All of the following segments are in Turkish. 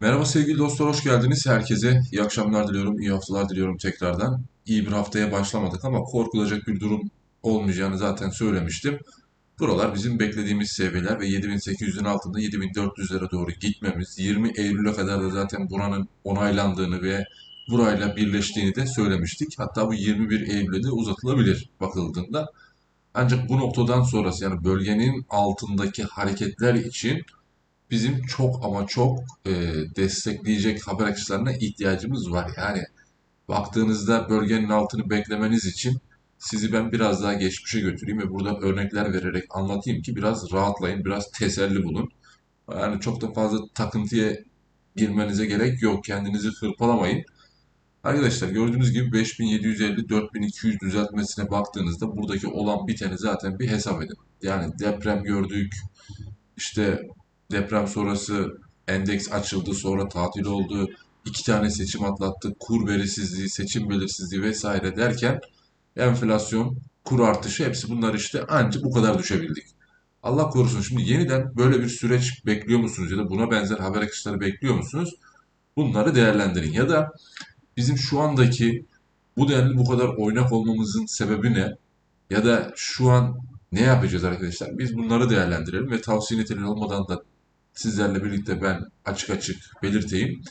Merhaba sevgili dostlar, hoş geldiniz. Herkese iyi akşamlar diliyorum, iyi haftalar diliyorum tekrardan. İyi bir haftaya başlamadık ama korkulacak bir durum olmayacağını zaten söylemiştim. Buralar bizim beklediğimiz seviyeler ve 7800'ün altında 7400'lere doğru gitmemiz, 20 Eylül'e kadar da zaten buranın onaylandığını ve burayla birleştiğini de söylemiştik. Hatta bu 21 Eylül'e de uzatılabilir bakıldığında. Ancak bu noktadan sonrası yani bölgenin altındaki hareketler için bizim çok ama çok e, destekleyecek haber akışlarına ihtiyacımız var. Yani baktığınızda bölgenin altını beklemeniz için sizi ben biraz daha geçmişe götüreyim ve burada örnekler vererek anlatayım ki biraz rahatlayın, biraz teselli bulun. Yani çok da fazla takıntıya girmenize gerek yok. Kendinizi hırpalamayın. Arkadaşlar gördüğünüz gibi 5750-4200 düzeltmesine baktığınızda buradaki olan biteni zaten bir hesap edin. Yani deprem gördük, işte deprem sonrası endeks açıldı, sonra tatil oldu, iki tane seçim atlattı, kur belirsizliği, seçim belirsizliği vesaire derken enflasyon, kur artışı hepsi bunlar işte ancak bu kadar düşebildik. Allah korusun şimdi yeniden böyle bir süreç bekliyor musunuz ya da buna benzer haber akışları bekliyor musunuz? Bunları değerlendirin. Ya da bizim şu andaki bu denli bu kadar oynak olmamızın sebebi ne? Ya da şu an ne yapacağız arkadaşlar? Biz bunları değerlendirelim ve tavsiye niteliği olmadan da sizlerle birlikte ben açık açık belirteyim.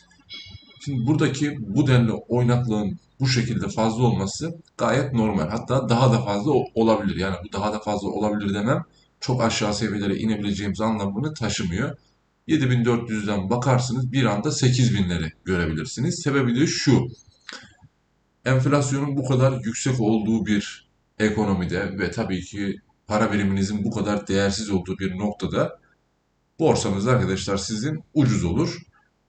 Şimdi buradaki bu denli oynaklığın bu şekilde fazla olması gayet normal. Hatta daha da fazla olabilir. Yani bu daha da fazla olabilir demem çok aşağı seviyelere inebileceğimiz anlamını taşımıyor. 7400'den bakarsınız bir anda 8000'leri görebilirsiniz. Sebebi de şu. Enflasyonun bu kadar yüksek olduğu bir ekonomide ve tabii ki para biriminizin bu kadar değersiz olduğu bir noktada borsanız arkadaşlar sizin ucuz olur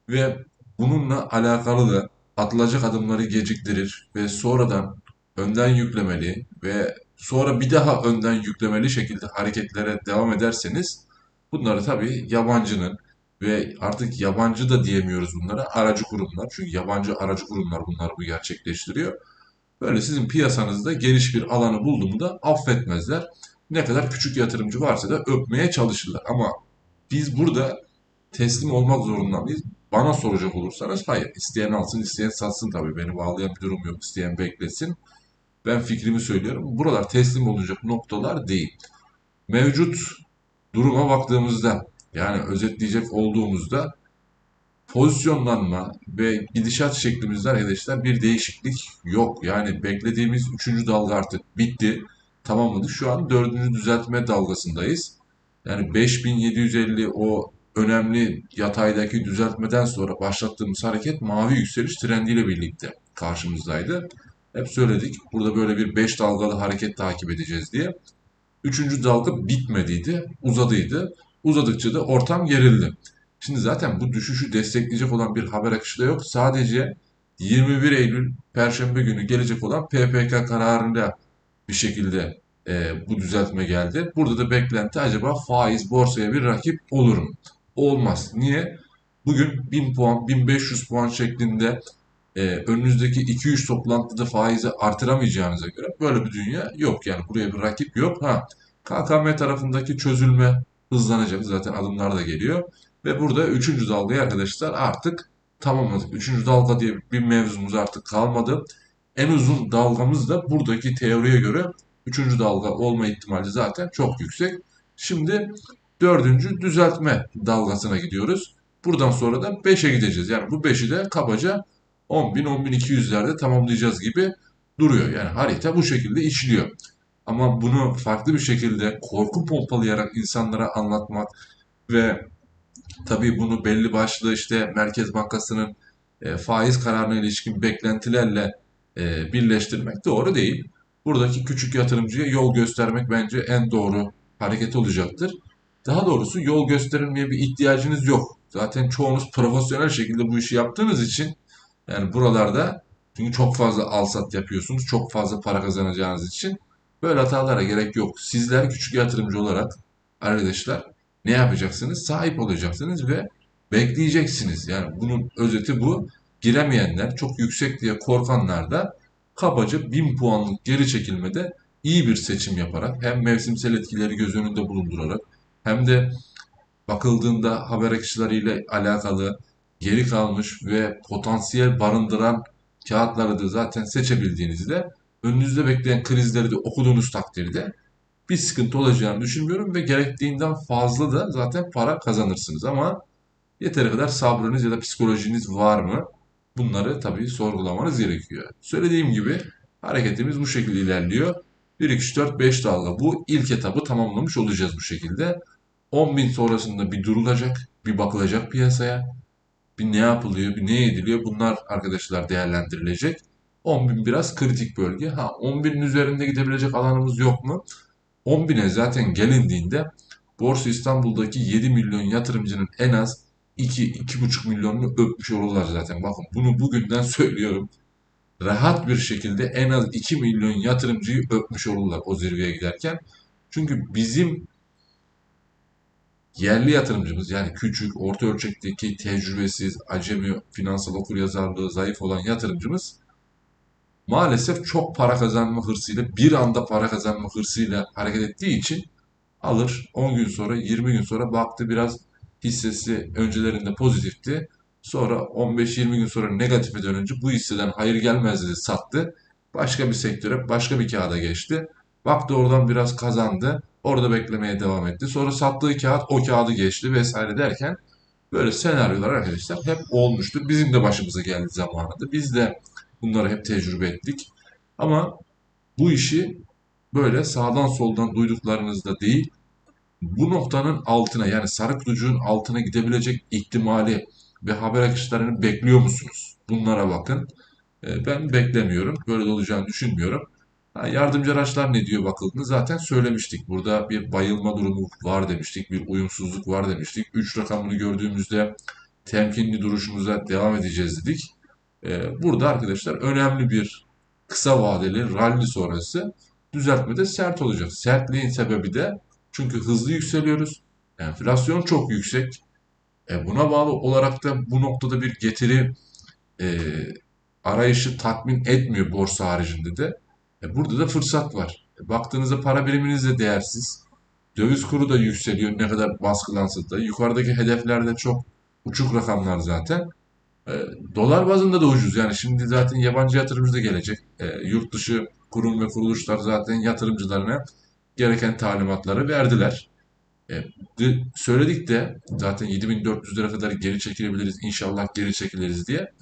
ve bununla alakalı da atılacak adımları geciktirir ve sonradan önden yüklemeli ve sonra bir daha önden yüklemeli şekilde hareketlere devam ederseniz bunları tabii yabancının ve artık yabancı da diyemiyoruz bunlara aracı kurumlar. Çünkü yabancı aracı kurumlar bunlar bu gerçekleştiriyor. Böyle sizin piyasanızda geniş bir alanı bulduğunu da affetmezler. Ne kadar küçük yatırımcı varsa da öpmeye çalışırlar. Ama biz burada teslim olmak zorunda mıyız? Bana soracak olursanız hayır. İsteyen alsın, isteyen satsın tabii. Beni bağlayan bir durum yok. İsteyen beklesin. Ben fikrimi söylüyorum. Buralar teslim olacak noktalar değil. Mevcut duruma baktığımızda yani özetleyecek olduğumuzda pozisyonlanma ve gidişat şeklimizde arkadaşlar bir değişiklik yok. Yani beklediğimiz 3. dalga artık bitti. Tamamladık. Şu an 4. düzeltme dalgasındayız. Yani 5750 o önemli yataydaki düzeltmeden sonra başlattığımız hareket mavi yükseliş trendiyle birlikte karşımızdaydı. Hep söyledik burada böyle bir 5 dalgalı hareket takip edeceğiz diye. Üçüncü dalga bitmediydi, uzadıydı. Uzadıkça da ortam gerildi. Şimdi zaten bu düşüşü destekleyecek olan bir haber akışı da yok. Sadece 21 Eylül Perşembe günü gelecek olan PPK kararında bir şekilde e, bu düzeltme geldi. Burada da beklenti acaba faiz borsaya bir rakip olur mu? Olmaz. Niye? Bugün 1000 puan, 1500 puan şeklinde e, önünüzdeki 2-3 toplantıda faizi artıramayacağınıza göre böyle bir dünya yok. Yani buraya bir rakip yok. Ha, KKM tarafındaki çözülme hızlanacak. Zaten adımlar da geliyor. Ve burada 3. dalgayı arkadaşlar artık tamamladık. 3. dalga diye bir mevzumuz artık kalmadı. En uzun dalgamız da buradaki teoriye göre 3. dalga olma ihtimali zaten çok yüksek. Şimdi 4. düzeltme dalgasına gidiyoruz. Buradan sonra da 5'e gideceğiz. Yani bu 5'i de kabaca 10.000-10.200'lerde tamamlayacağız gibi duruyor. Yani harita bu şekilde işliyor. Ama bunu farklı bir şekilde korku pompalayarak insanlara anlatmak ve tabii bunu belli başlı işte Merkez Bankası'nın e, faiz kararına ilişkin beklentilerle e, birleştirmek doğru değil. Buradaki küçük yatırımcıya yol göstermek bence en doğru hareket olacaktır. Daha doğrusu yol gösterilmeye bir ihtiyacınız yok. Zaten çoğunuz profesyonel şekilde bu işi yaptığınız için yani buralarda çünkü çok fazla alsat yapıyorsunuz. Çok fazla para kazanacağınız için böyle hatalara gerek yok. Sizler küçük yatırımcı olarak arkadaşlar ne yapacaksınız? Sahip olacaksınız ve bekleyeceksiniz. Yani bunun özeti bu. Giremeyenler, çok yüksek diye korkanlar da kabaca 1000 puanlık geri çekilmede iyi bir seçim yaparak hem mevsimsel etkileri göz önünde bulundurarak hem de bakıldığında haber akışları ile alakalı geri kalmış ve potansiyel barındıran kağıtları da zaten seçebildiğinizde önünüzde bekleyen krizleri de okuduğunuz takdirde bir sıkıntı olacağını düşünmüyorum ve gerektiğinden fazla da zaten para kazanırsınız ama yeteri kadar sabrınız ya da psikolojiniz var mı? Bunları tabii sorgulamanız gerekiyor. Söylediğim gibi hareketimiz bu şekilde ilerliyor. 1, 2, 3, 4, 5 dalga. Bu ilk etabı tamamlamış olacağız bu şekilde. 10.000 sonrasında bir durulacak, bir bakılacak piyasaya. Bir ne yapılıyor, bir ne ediliyor bunlar arkadaşlar değerlendirilecek. 10.000 biraz kritik bölge. Ha 10.000'in üzerinde gidebilecek alanımız yok mu? 10.000'e zaten gelindiğinde Borsa İstanbul'daki 7 milyon yatırımcının en az 2-2,5 milyonunu öpmüş olurlar zaten. Bakın bunu bugünden söylüyorum. Rahat bir şekilde en az 2 milyon yatırımcıyı öpmüş olurlar o zirveye giderken. Çünkü bizim yerli yatırımcımız yani küçük, orta ölçekteki tecrübesiz, acemi, finansal okuryazarlığı zayıf olan yatırımcımız maalesef çok para kazanma hırsıyla, bir anda para kazanma hırsıyla hareket ettiği için alır. 10 gün sonra, 20 gün sonra baktı biraz hissesi öncelerinde pozitifti. Sonra 15-20 gün sonra negatife dönünce bu hisseden hayır gelmez dedi sattı. Başka bir sektöre, başka bir kağıda geçti. Baktı oradan biraz kazandı. Orada beklemeye devam etti. Sonra sattığı kağıt o kağıdı geçti vesaire derken böyle senaryolar arkadaşlar hep olmuştur. Bizim de başımıza geldi zamanında. Biz de bunları hep tecrübe ettik. Ama bu işi böyle sağdan soldan duyduklarınızda değil, bu noktanın altına yani sarı kutucuğun altına gidebilecek ihtimali ve haber akışlarını bekliyor musunuz? Bunlara bakın. E, ben beklemiyorum. Böyle de olacağını düşünmüyorum. Yardımcı araçlar ne diyor bakıldığında zaten söylemiştik. Burada bir bayılma durumu var demiştik. Bir uyumsuzluk var demiştik. 3 rakamını gördüğümüzde temkinli duruşumuza devam edeceğiz dedik. E, burada arkadaşlar önemli bir kısa vadeli rally sonrası düzeltme de sert olacak. Sertliğin sebebi de çünkü hızlı yükseliyoruz. Enflasyon çok yüksek. E, buna bağlı olarak da bu noktada bir getiri e, arayışı tatmin etmiyor borsa haricinde de. E, burada da fırsat var. E, baktığınızda para biriminiz de değersiz. Döviz kuru da yükseliyor ne kadar baskılansa da. Yukarıdaki hedefler de çok uçuk rakamlar zaten. E, dolar bazında da ucuz. Yani şimdi zaten yabancı yatırımcı da gelecek. E, yurt dışı kurum ve kuruluşlar zaten yatırımcılarına gereken talimatları verdiler. E, söyledik de zaten 7400 lira kadar geri çekilebiliriz, inşallah geri çekiliriz diye.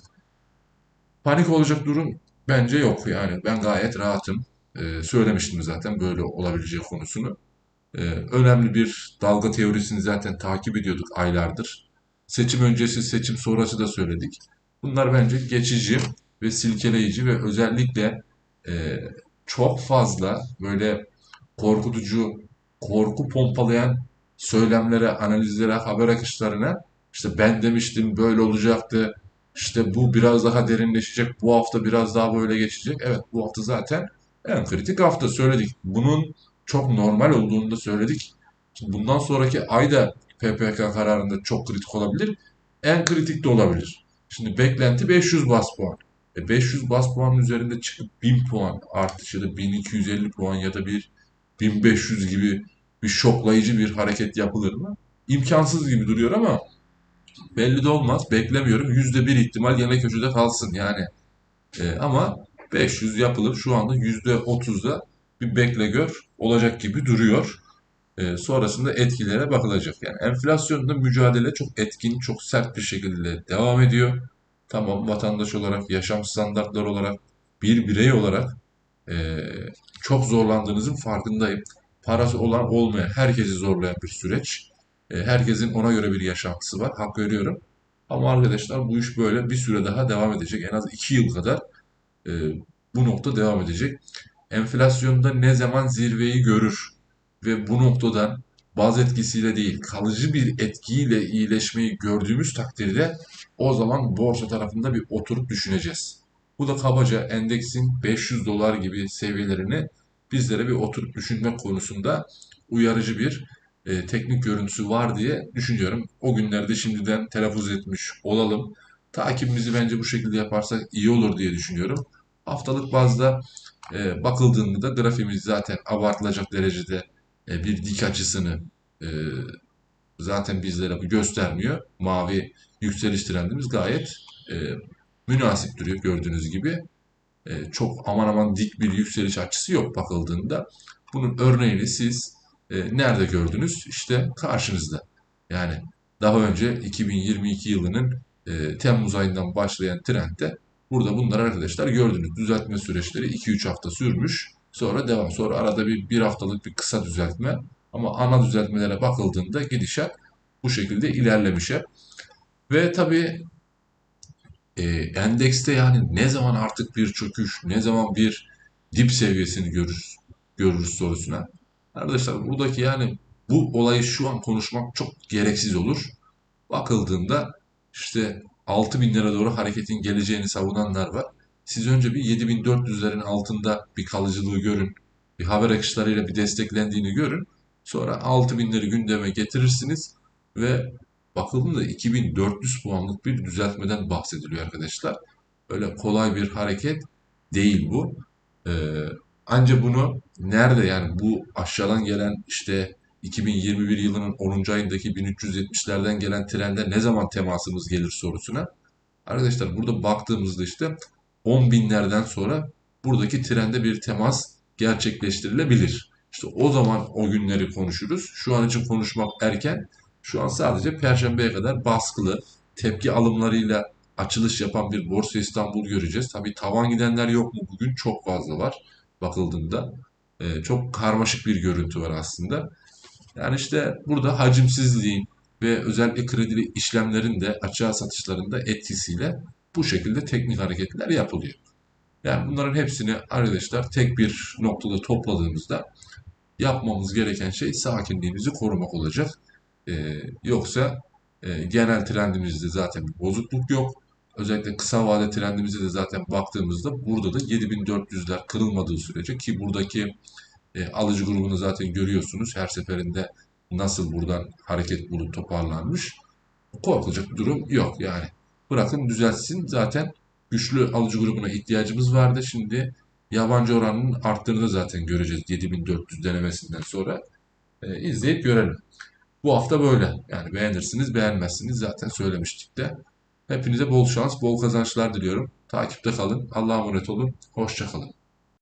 Panik olacak durum bence yok yani ben gayet rahatım. E, söylemiştim zaten böyle olabileceği konusunu. E, önemli bir dalga teorisini zaten takip ediyorduk aylardır. Seçim öncesi, seçim sonrası da söyledik. Bunlar bence geçici ve silkeleyici ve özellikle e, çok fazla böyle korkutucu, korku pompalayan söylemlere, analizlere, haber akışlarına işte ben demiştim böyle olacaktı, işte bu biraz daha derinleşecek, bu hafta biraz daha böyle geçecek. Evet bu hafta zaten en kritik hafta söyledik. Bunun çok normal olduğunu da söyledik. Şimdi bundan sonraki ay da PPK kararında çok kritik olabilir. En kritik de olabilir. Şimdi beklenti 500 bas puan. E 500 bas puanın üzerinde çıkıp 1000 puan artış ya da 1250 puan ya da bir 1500 gibi bir şoklayıcı bir hareket yapılır mı? İmkansız gibi duruyor ama belli de olmaz. Beklemiyorum. %1 ihtimal gene köşede kalsın yani. E, ama 500 yapılır. Şu anda %30'da bir bekle gör olacak gibi duruyor. E, sonrasında etkilere bakılacak. Yani enflasyonda mücadele çok etkin, çok sert bir şekilde devam ediyor. Tamam vatandaş olarak, yaşam standartları olarak, bir birey olarak e, çok zorlandığınızın farkındayım. Parası olan olmayan, herkesi zorlayan bir süreç. E, herkesin ona göre bir yaşantısı var. Hak veriyorum. Ama arkadaşlar bu iş böyle bir süre daha devam edecek. En az 2 yıl kadar e, bu nokta devam edecek. Enflasyonda ne zaman zirveyi görür ve bu noktadan baz etkisiyle değil kalıcı bir etkiyle iyileşmeyi gördüğümüz takdirde o zaman borsa tarafında bir oturup düşüneceğiz. Bu da kabaca endeksin 500 dolar gibi seviyelerini bizlere bir oturup düşünme konusunda uyarıcı bir e, teknik görüntüsü var diye düşünüyorum. O günlerde şimdiden telaffuz etmiş olalım. Takibimizi bence bu şekilde yaparsak iyi olur diye düşünüyorum. Haftalık bazda e, bakıldığında da grafiğimiz zaten abartılacak derecede e, bir dik açısını e, zaten bizlere göstermiyor. Mavi yükseliş trendimiz gayet e, münasip duruyor gördüğünüz gibi. E, çok aman aman dik bir yükseliş açısı yok bakıldığında. Bunun örneğini siz e, nerede gördünüz? İşte karşınızda. Yani daha önce 2022 yılının e, Temmuz ayından başlayan trendde burada bunlar arkadaşlar gördünüz. Düzeltme süreçleri 2-3 hafta sürmüş. Sonra devam. Sonra arada bir, bir haftalık bir kısa düzeltme. Ama ana düzeltmelere bakıldığında gidişat bu şekilde ilerlemiş. Ve tabii e, endekste yani ne zaman artık bir çöküş, ne zaman bir dip seviyesini görürüz, görürüz sorusuna. Arkadaşlar buradaki yani bu olayı şu an konuşmak çok gereksiz olur. Bakıldığında işte 6000 lira doğru hareketin geleceğini savunanlar var. Siz önce bir 7400'lerin altında bir kalıcılığı görün. Bir haber akışlarıyla bir desteklendiğini görün. Sonra 6000'leri gündeme getirirsiniz ve bakıldığında 2400 puanlık bir düzeltmeden bahsediliyor arkadaşlar. Öyle kolay bir hareket değil bu. Ee, ancak bunu nerede yani bu aşağıdan gelen işte 2021 yılının 10. ayındaki 1370'lerden gelen trende ne zaman temasımız gelir sorusuna. Arkadaşlar burada baktığımızda işte 10 binlerden sonra buradaki trende bir temas gerçekleştirilebilir. İşte o zaman o günleri konuşuruz. Şu an için konuşmak erken. Şu an sadece Perşembe'ye kadar baskılı tepki alımlarıyla açılış yapan bir Borsa İstanbul göreceğiz. Tabii tavan gidenler yok mu bugün? Çok fazla var bakıldığında. Ee, çok karmaşık bir görüntü var aslında. Yani işte burada hacimsizliğin ve özellikle kredili işlemlerin de açığa satışlarında etkisiyle bu şekilde teknik hareketler yapılıyor. Yani bunların hepsini arkadaşlar tek bir noktada topladığımızda yapmamız gereken şey sakinliğimizi korumak olacak. Ee, yoksa e, genel trendimizde zaten bir bozukluk yok. Özellikle kısa vade trendimize de zaten baktığımızda burada da 7400'ler kırılmadığı sürece ki buradaki e, alıcı grubunu zaten görüyorsunuz. Her seferinde nasıl buradan hareket bulup toparlanmış. Korkulacak bir durum yok yani. Bırakın düzelsin. Zaten güçlü alıcı grubuna ihtiyacımız vardı. Şimdi yabancı oranının arttığını da zaten göreceğiz 7400 denemesinden sonra. E, izleyip görelim. Bu hafta böyle. Yani beğenirsiniz, beğenmezsiniz zaten söylemiştik de. Hepinize bol şans, bol kazançlar diliyorum. Takipte kalın. Allah'a emanet olun. Hoşça kalın.